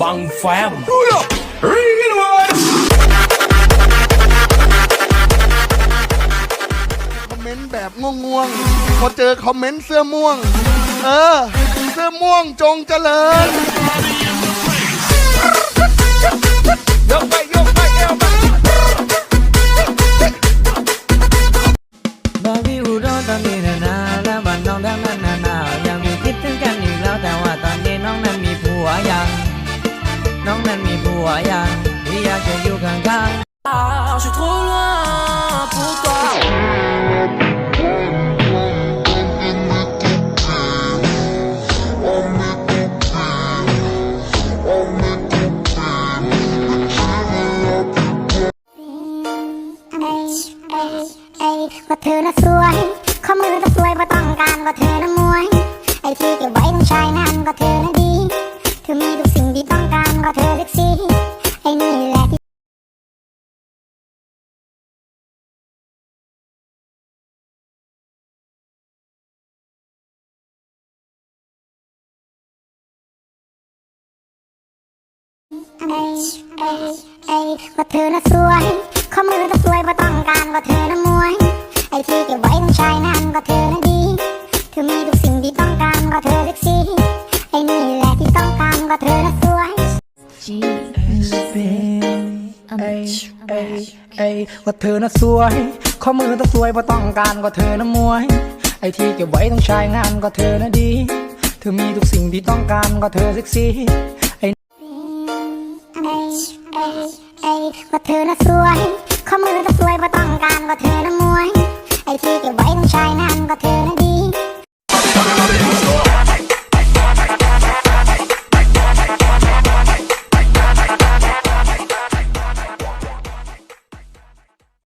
บังแฟมคอมเมนต์แบบง่วงๆพอเจอคอมเมนต์เสื้อม่วง เออ เสื้อม่วงจงเจริญ น้องนั้นมีผัวยังที่อยากจะอยู่ข้างๆ Ah, je suis trop loin pour toi. เอ้ยเอ้ยเอ้ยว่าเธอน่ะสวยข้อมือก็สวยเพราะต้องการว่าเธอน่ะ เอ้ยเอ้ยเอ้ยว่าเธอน่ะสวยข้อมือก็สวยเพราต้องการว่าเธอน่ะมวย ไอ้ที่เก็บไว้ต้องใช้นานก็เธอน่ะดีเธอมีทุกสิ่งที่ต้องการก็เธอเซ็กซี่ไอ้นี่แหละที่ต้องการก็เธอน่ะสวยเอ้ยเอ้ยเอ้ยว่าเธอน่ะสวยข้อมือต้องสวยเพราต้องการก็เธอน่ะมวย ไอ้ที่เก็บไว้ต้องใช้งานก็เธอน่ะดี เธอมีทุกสิ่งที่ต้องการก็เธอเซ็กซี่ ไอ้ไอ้ว่าเธอน่ะสวย